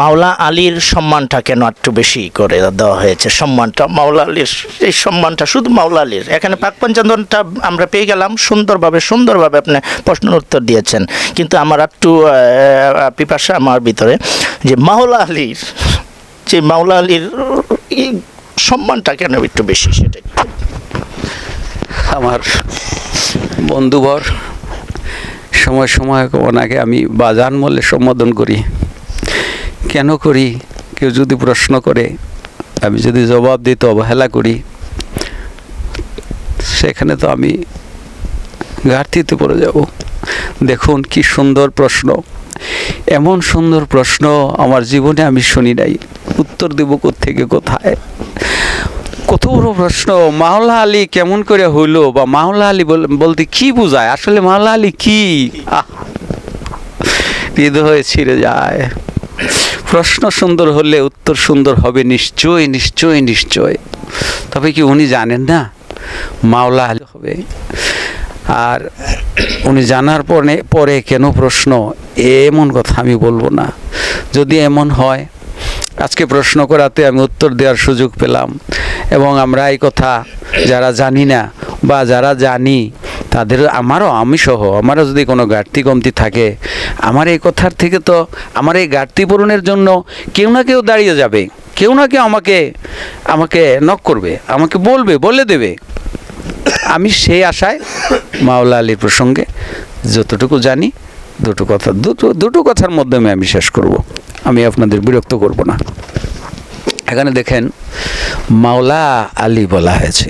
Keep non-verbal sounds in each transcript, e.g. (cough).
মাওলা আলীর সম্মানটা কেন একটু বেশি করে দেওয়া হয়েছে? সম্মানটা মাওলা আলীর, এই সম্মানটা শুধু মাওলা আলীর। এখানে পাক পঞ্চন্দনটা আমরা পেয়ে গেলাম, সুন্দরভাবে সুন্দরভাবে আপনি প্রশ্নের উত্তর দিয়েছেন। কিন্তু আমার একটু পিপাসা আমার ভিতরে যে মাওলা আলীর, যে মাওলা আলীর সম্মানটা কেন একটু বেশি সেটা আমার বন্ধুবর, সময় সময় ওনাকে আমি বাজান মূল্যে সম্বোধন করি। কেন করি? কেউ যদি প্রশ্ন করে, আমি যদি জবাব দিতে অবহেলা করি। সেখানে তো আমি ঘাটতিতে পড়ে যাব। দেখুন কি সুন্দর প্রশ্ন। এমন সুন্দর প্রশ্ন আমার জীবনে আমি শুনি নাই। উত্তর দেব থেকে কোথায়? কত বড় প্রশ্ন, মাওলা আলী কেমন করে হইল বা মাওলা আলী বল- বলতে কি বোঝায়? আসলে মাওলা আলী কি! হৃদয় ছিঁড়ে যায়। প্রশ্ন সুন্দর হলে উত্তর সুন্দর হবে নিশ্চয় নিশ্চয় নিশ্চয় তবে কি উনি জানেন না? মাওলা হবে। আর উনি জানার পরে পরে কেন প্রশ্ন? এমন কথা আমি বলব না। যদি এমন হয়, আজকে প্রশ্ন করাতে আমি উত্তর দেওয়ার সুযোগ পেলাম। এবং আমরা এই কথা যারা জানি না বা যারা জানি, তাদের আমারও আমি সহ, আমারও যদি কোনো ঘাটতি কমতি থাকে আমার এই কথার থেকে তো আমার এই ঘাটতি পূরণের জন্য কেউ না কেউ দাঁড়িয়ে যাবে। কেউ না কেউ আমাকে আমাকে নক করবে, আমাকে বলবে, বলে দেবে। আমি সেই আশায় মাওলা আলীর প্রসঙ্গে যতটুকু জানি, দুটো কথা, দুটো দুটো কথার মাধ্যমে আমি শেষ করব। আমি আপনাদের বিরক্ত করব না। এখানে দেখেন, মাওলা আলী বলা হয়েছে।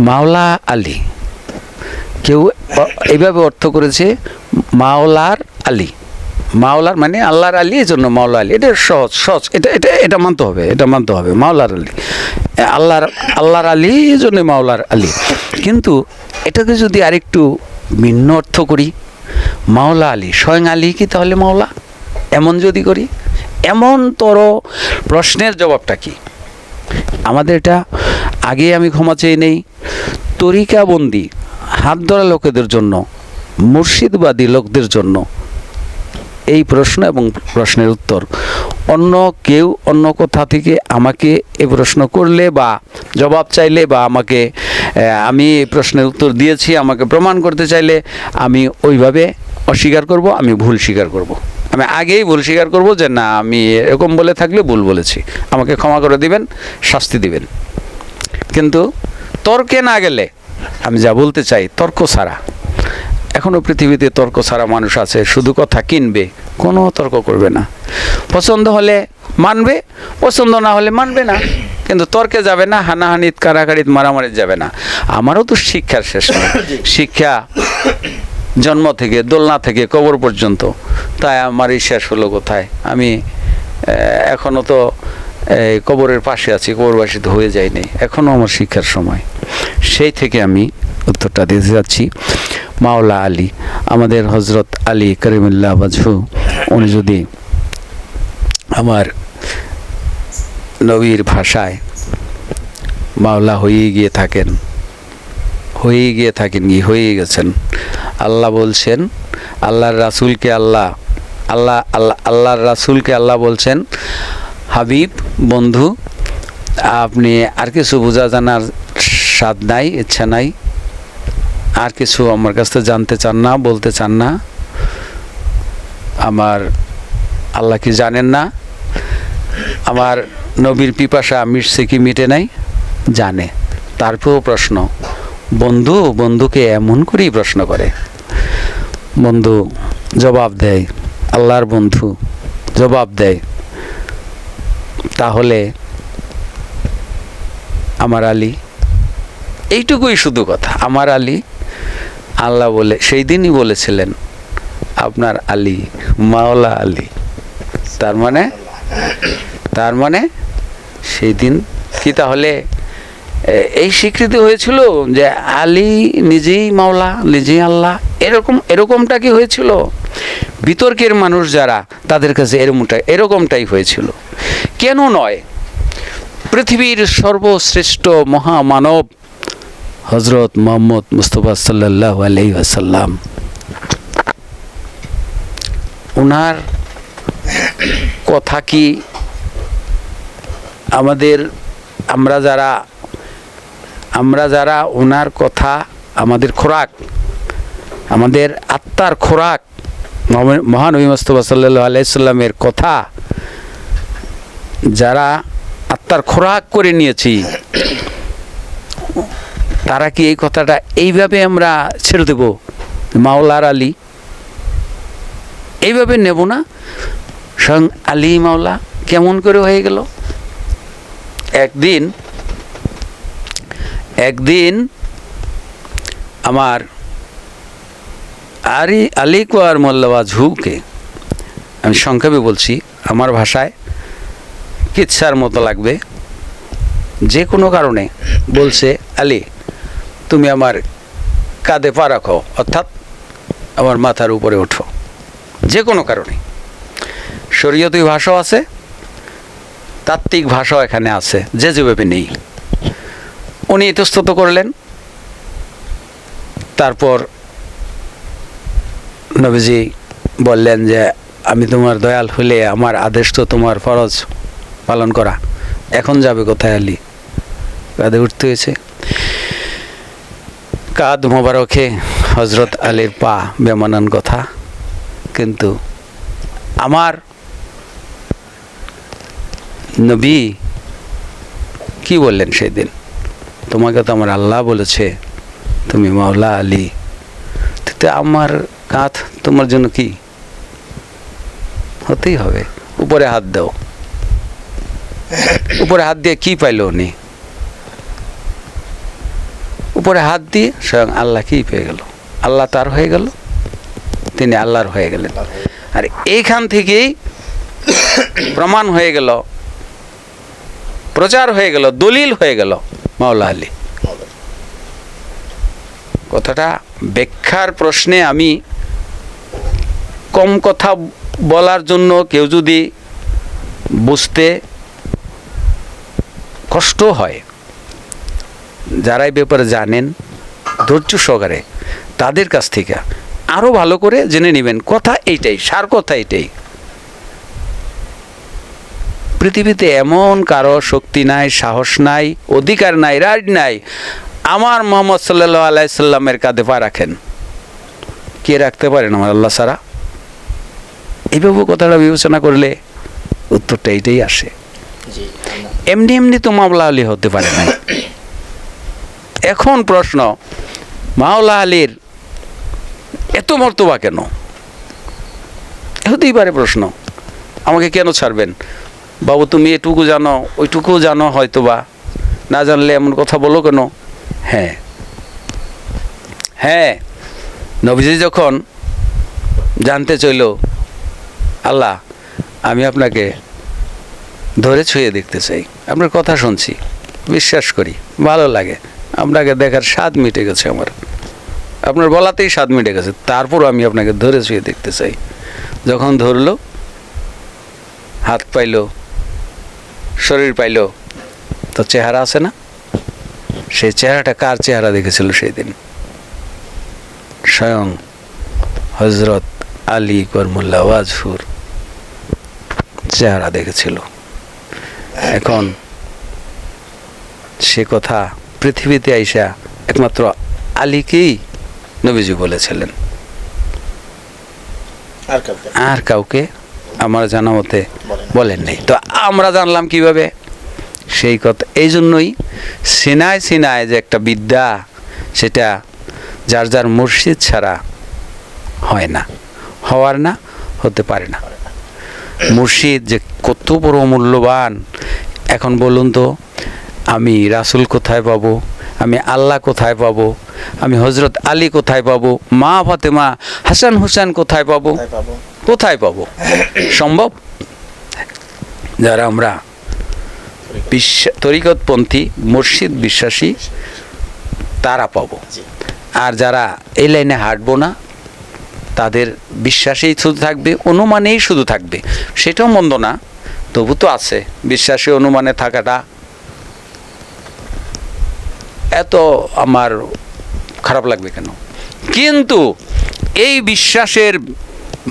মাওলা আলী। কেউ এইভাবে অর্থ করেছে, মাওলার আলী। মাওলার মানে আল্লাহর আলী এই জন্য মাওলা আলী। এটা সহজ সহজ। এটা এটা এটা মানতে হবে, এটা মানতে হবে, মাওলার আলী। আল্লাহর আল্লাহর আলী এই জন্য মাওলার আলী। কিন্তু এটাকে যদি আরেকটু ভিন্ন অর্থ করি, মাওলা আলী, স্বয়ং আলী কি তাহলে মাওলা? এমন যদি করি, এমন তর প্রশ্নের জবাবটা কি? আমাদের এটা আগে আমি ক্ষমা চেয়ে নেই। তরিকাবন্দি, হাত ধরা লোকেদের জন্য, মুর্শিদবাদী লোকদের জন্য এই প্রশ্ন এবং প্রশ্নের উত্তর। অন্য কেউ অন্য কোথা থেকে আমাকে এই প্রশ্ন করলে বা জবাব চাইলে বা আমাকে আমি এই প্রশ্নের উত্তর দিয়েছি, আমাকে প্রমাণ করতে চাইলে আমি ওইভাবে অস্বীকার করব, আমি ভুল স্বীকার করব। আমি আগেই ভুল স্বীকার করব যে না, আমি এরকম বলে থাকলে ভুল বলেছি। আমাকে ক্ষমা করে দিবেন, শাস্তি দিবেন। কিন্তু তর্কে না গেলে আমি যা বলতে চাই, তর্ক ছাড়া এখনও পৃথিবীতে তর্ক ছাড়া মানুষ আছে শুধু কথা কিনবে কোনো তর্ক করবে না। পছন্দ হলে মানবে পছন্দ না হলে মানবে না। কিন্তু তর্কে যাবে না হানাহানিত কারাকারিত মারামারিত যাবে না। আমারও তো শিক্ষার শেষ (coughs) শিক্ষা জন্ম থেকে দোলনা থেকে কবর পর্যন্ত তাই আমার শেষ হলো কোথায়? আমি এখনও তো এই কবরের পাশে আছি কবরবাসী তো হয়ে যায়নি। এখনও আমার শিক্ষার সময়। সেই থেকে আমি উত্তরটা দিতে যাচ্ছি। মাওলা আলী, আমাদের হজরত আলী করিমুল্লাহ বাজহু, উনি যদি আমার নবীর ভাষায় মাওলা হয়েই গিয়ে থাকেন হয়েই গিয়ে থাকেন কি? হয়েই গেছেন। আল্লাহ বলছেন, আল্লাহর রাসূলকে আল্লাহ আল্লাহ আল্লাহ, আল্লাহর রাসূলকে আল্লাহ বলছেন, হাবিব, বন্ধু, আপনি আর কিছু বোঝা জানার স্বাদ নাই, ইচ্ছা নাই আর কিছু আমার কাছ থেকে জানতে চান না, বলতে চান না। আমার আল্লাহ কি জানেন না? আমার নবীর পিপাসা মিটছে কি মিটে নাই? জানে। তারপরেও প্রশ্ন, বন্ধু, বন্ধুকে এমন করেই প্রশ্ন করে। বন্ধু, জবাব দেয়, আল্লাহর বন্ধু, জবাব দেয়, তাহলে আমার আলী, এইটুকুই শুধু কথা। আমার আলী আল্লাহ বলে, সেই দিনই বলেছিলেন, আপনার আলী, মাওলা আলী। তার মানে তার মানে সেই দিন কি তাহলে? এই স্বীকৃতি হয়েছিল যে আলী নিজেই মাওলা, নিজেই আল্লাহ, এরকম, এরকমটা কি হয়েছিল? বিতর্কের মানুষ যারা, তাদের কাছে এরকমটা এরকমটাই হয়েছিল। কেন নয়? পৃথিবীর সর্বশ্রেষ্ঠ মহামানব হজরত মোহাম্মদ মুস্তফা সাল্লাহ আলাই আসাল্লাম ওনার কথা কি আমাদের, আমরা যারা আমরা যারা ওনার কথা, আমাদের খোরাক, আমাদের আত্মার খোরাক মহানবী মোস্তফা সাল্লাহ আলাইসাল্লামের কথা, যারা আত্মার খোরাক করে নিয়েছি তারা কি এই কথাটা এইভাবে আমরা ছেড়ে দেব? মাওলার আলী। এইভাবে নেব না? স্বয়ং আলী মাওলা কেমন করে হয়ে গেল? একদিন একদিন আমার আরি, আলী কোয়ার মোল্লাবা ঝুকে আমি সংক্ষেপে বলছি, আমার ভাষায় কিচ্ছার মতো লাগবে। যে কোনো কারণে বলছে, আলী তুমি আমার কাঁধে পা রাখো, অর্থাৎ আমার মাথার উপরে ওঠো। যে কোনো কারণে। শরীয়তী ভাষাও আছে, তাত্ত্বিক ভাষাও এখানে আছে, যে যেভাবে নেই। উনি ইতস্তত করলেন। তারপর নবীজি বললেন যে, আমি তোমার দয়াল হলে আমার আদেশ তো তোমার ফরজ পালন করা। এখন যাবে কোথায় আলী? কাঁধে উঠতে হয়েছে। কাদ মোবারকে হজরত আলীর পা বেমানান কথা। কিন্তু আমার নবী কি বললেন সেদিন? তোমাকে তো আমার আল্লাহ বলেছে, তুমি মাওলা আলী। তো আমার কাঁধ তোমার জন্য কি? হতেই হবে। উপরে হাত দাও। উপরে হাত দিয়ে কি পাইল উনি? উপরে হাত দিয়ে স্বয়ং আল্লাহ কি পেয়ে গেল? আল্লাহ তার হয়ে গেল, তিনি আল্লাহর হয়ে গেলেন। আর এইখান থেকেই প্রমাণ হয়ে গেল, প্রচার হয়ে গেল, দলিল হয়ে গেল মাওলা আলী। কথাটা ব্যাখ্যার প্রশ্নে আমি কম কথা বলার জন্য কেউ যদি বুঝতে কষ্ট হয় যারা এই ব্যাপারে জানেন ধৈর্য সহকারে তাদের কাছ থেকে আরও ভালো করে জেনে নেবেন কথা এইটাই সার কথা এইটাই। পৃথিবীতে এমন কারও শক্তি নাই সাহস নাই অধিকার নাই রাইট নাই। আমার মোহাম্মদ সাল্লাহ আলাইসাল্লামের কাঁধে পা রাখেন। কে রাখতে পারেন আমার আল্লাহ সারা এইভাবে কথাটা বিবেচনা করলে উত্তরটা এইটাই আসে। এমনি এমনি তো মামলা হতে পারে না এখন প্রশ্ন, মাওলা আলীর এত মর্তবা কেন? হতেই পারে প্রশ্ন, আমাকে কেন ছাড়বেন? বাবু, তুমি এটুকু জানো, ওইটুকু জানো হয়তো বা না জানলে এমন কথা বলো কেন? হ্যাঁ। হ্যাঁ নবীজি যখন জানতে চাইল, আল্লাহ, আমি আপনাকে ধরে ছুঁয়ে দেখতে চাই, আপনার কথা শুনছি, বিশ্বাস করি, ভালো লাগে। আপনাকে দেখার স্বাদ মিটে গেছে আমার। আপনার বলাতেই স্বাদ মিটে গেছে। তারপর আমি আপনাকে ধরে ছুঁয়ে দেখতে চাই। যখন ধরলো, হাত পাইলো, শরীর পাইলো, তো চেহারা আছে না? সেই চেহারাটা কার চেহারা দেখেছিল সেই দিন স্বয়ং হজরত আলী করমুল্লা ওয়াজফুর চেহারা দেখেছিল। এখন সে কথা পৃথিবীতে আইসা একমাত্র আলীকেই নবীজি বলেছিলেন। আর কাউকে? আমার জানা মতে বলেন। নাই। তো আমরা জানলাম কীভাবে? সেই কথা এই জন্যই সিনায় সিনায় যে একটা বিদ্যা সেটা যার যার মুর্শিদ ছাড়া হয় না হওয়ার না হতে পারে না। মুর্শিদ যে কত বড় মূল্যবান। এখন বলুন তো আমি রাসুল কোথায় পাবো? আমি আল্লাহ কোথায় পাবো? আমি হজরত আলী কোথায় পাবো? মা ফাতেমা হাসান হুসেন কোথায় পাবো? কোথায় পাবো? সম্ভব? যারা আমরা বিশ্ব তরিকতপন্থী মুর্শিদ বিশ্বাসী তারা পাব। আর যারা এই লাইনে হাঁটবো না তাদের বিশ্বাসেই শুধু থাকবে অনুমানেই শুধু থাকবে। সেটাও মন্দ না তবু তো আছে। বিশ্বাসে অনুমানে থাকাটা এত আমার খারাপ লাগবে কেন? কিন্তু এই বিশ্বাসের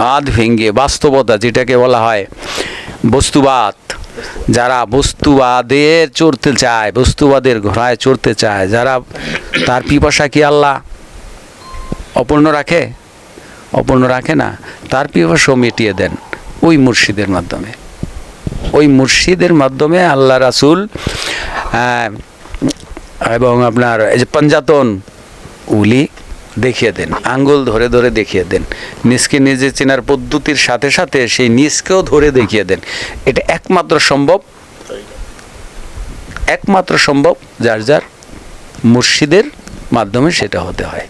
বাঁধ ভেঙে বাস্তবতা যেটাকে বলা হয় বস্তুবাদ, যারা বস্তুবাদে চড়তে চায়, বস্তুবাদের ঘোড়ায় চড়তে চায়, যারা তার পিপাসা কি আল্লাহ অপূর্ণ রাখে? অপূর্ণ রাখে না। তার পিপাসাও মিটিয়ে দেন ওই মুর্শিদের মাধ্যমে। ওই মুর্শিদের মাধ্যমে আল্লাহ রাসুল এবং আপনার এই যে পঞ্জাতন উলি দেখিয়ে দেন, আঙ্গুল ধরে ধরে দেখিয়ে দেন নিজকে নিজে চেনার পদ্ধতির সাথে সাথে সেই নিজকেও ধরে দেখিয়ে দেন। এটা একমাত্র সম্ভব একমাত্র সম্ভব যার যার মুর্শিদের মাধ্যমে সেটা হতে হয়।